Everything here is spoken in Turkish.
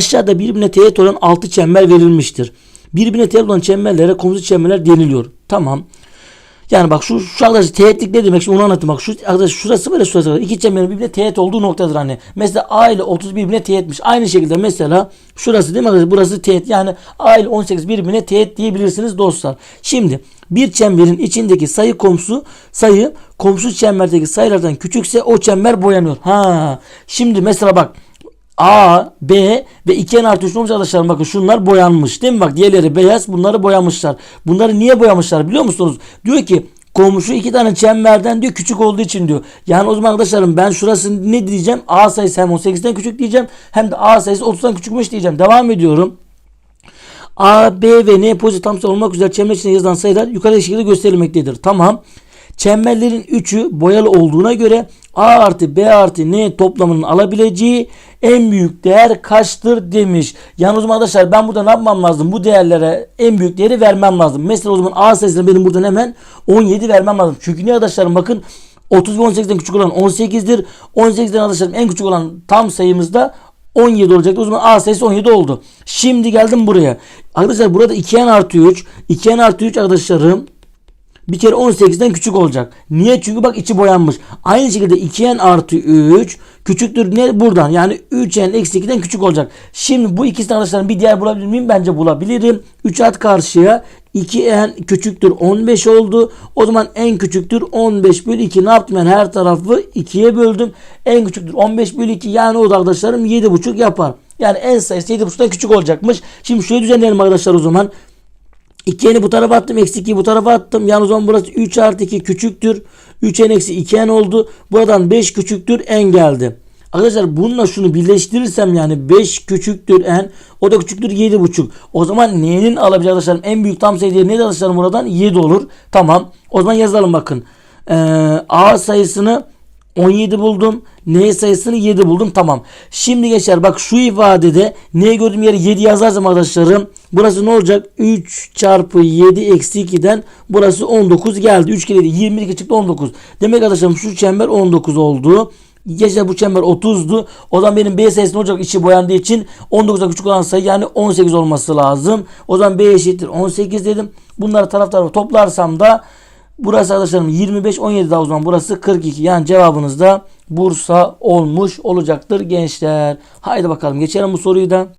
Aşağıda birbirine teğet olan 6 çember verilmiştir. Birbirine teğet olan çemberlere komşu çemberler deniliyor. Tamam. Yani bak şu şu arkadaş teğetlik ne demek? Şimdi onu anlatayım. Bak şu arkadaş şurası böyle şurası böyle. İki çemberin birbirine teğet olduğu noktadır hani. Mesela A ile 30 birbirine teğetmiş. Aynı şekilde mesela şurası değil mi arkadaşlar? Burası teğet. Yani A ile 18 birbirine teğet diyebilirsiniz dostlar. Şimdi bir çemberin içindeki sayı komşu sayı komşu çemberdeki sayılardan küçükse o çember boyanıyor. Ha. Şimdi mesela bak A, B ve 2n artı 3 olmuş arkadaşlar bakın şunlar boyanmış değil mi? Bak diğerleri beyaz bunları boyamışlar. Bunları niye boyamışlar biliyor musunuz? Diyor ki komşu iki tane çemberden diyor küçük olduğu için diyor. Yani o zaman arkadaşlarım ben şurası ne diyeceğim? A sayısı hem 18'den küçük diyeceğim hem de A sayısı 30'dan küçükmüş diyeceğim. Devam ediyorum. A, B ve N pozitif tam sayı olmak üzere çember içinde yazılan sayılar yukarıdaki şekilde gösterilmektedir. Tamam. Çemberlerin üçü boyalı olduğuna göre A artı B artı N toplamının alabileceği en büyük değer kaçtır demiş. Yani o zaman arkadaşlar ben burada ne yapmam lazım? Bu değerlere en büyük değeri vermem lazım. Mesela o zaman A sayısına benim buradan hemen 17 vermem lazım. Çünkü ne arkadaşlarım bakın 30 ve 18'den küçük olan 18'dir. 18'den arkadaşlarım en küçük olan tam sayımızda 17 olacaktı. O zaman A sayısı 17 oldu. Şimdi geldim buraya. Arkadaşlar burada 2n artı 3. 2n artı 3 arkadaşlarım bir kere 18'den küçük olacak. Niye? Çünkü bak içi boyanmış. Aynı şekilde 2n artı 3 küçüktür ne? Buradan. Yani 3n eksi 2'den küçük olacak. Şimdi bu ikisini arkadaşlar bir diğer bulabilir miyim? Bence bulabilirim. 3 at karşıya 2n küçüktür 15 oldu. O zaman en küçüktür 15 bölü 2. Ne yaptım ben? Her tarafı 2'ye böldüm. En küçüktür 15 bölü 2. Yani o da arkadaşlarım 7,5 yapar. Yani en sayısı 7,5'dan küçük olacakmış. Şimdi şöyle düzenleyelim arkadaşlar o zaman. 2n'i bu tarafa attım. Eksi 2'yi bu tarafa attım. O zaman burası 3 artı 2 küçüktür. 3n eksi 2n oldu. Buradan 5 küçüktür n geldi. Arkadaşlar bununla şunu birleştirirsem yani 5 küçüktür n. O da küçüktür 7,5. O zaman n'nin alabileceği arkadaşlarım en büyük tam sayı değeri neydi arkadaşlarım buradan? 7 olur. Tamam. O zaman yazalım bakın. Ee, a sayısını 17 buldum. N sayısını 7 buldum. Tamam. Şimdi geçer. Bak şu ifadede N gördüğüm yere 7 yazarsam arkadaşlarım. Burası ne olacak? 3 çarpı 7 eksi 2'den burası 19 geldi. 3 kere 7 22 çıktı 19. Demek arkadaşlarım şu çember 19 oldu. Geçer bu çember 30'du. O zaman benim B sayısı ne olacak? İçi boyandığı için 19'dan küçük olan sayı yani 18 olması lazım. O zaman B eşittir 18 dedim. Bunları taraf tarafa toplarsam da Burası arkadaşlarım 25 17 daha o zaman burası 42. Yani cevabınız da Bursa olmuş olacaktır gençler. Haydi bakalım geçelim bu soruyu da.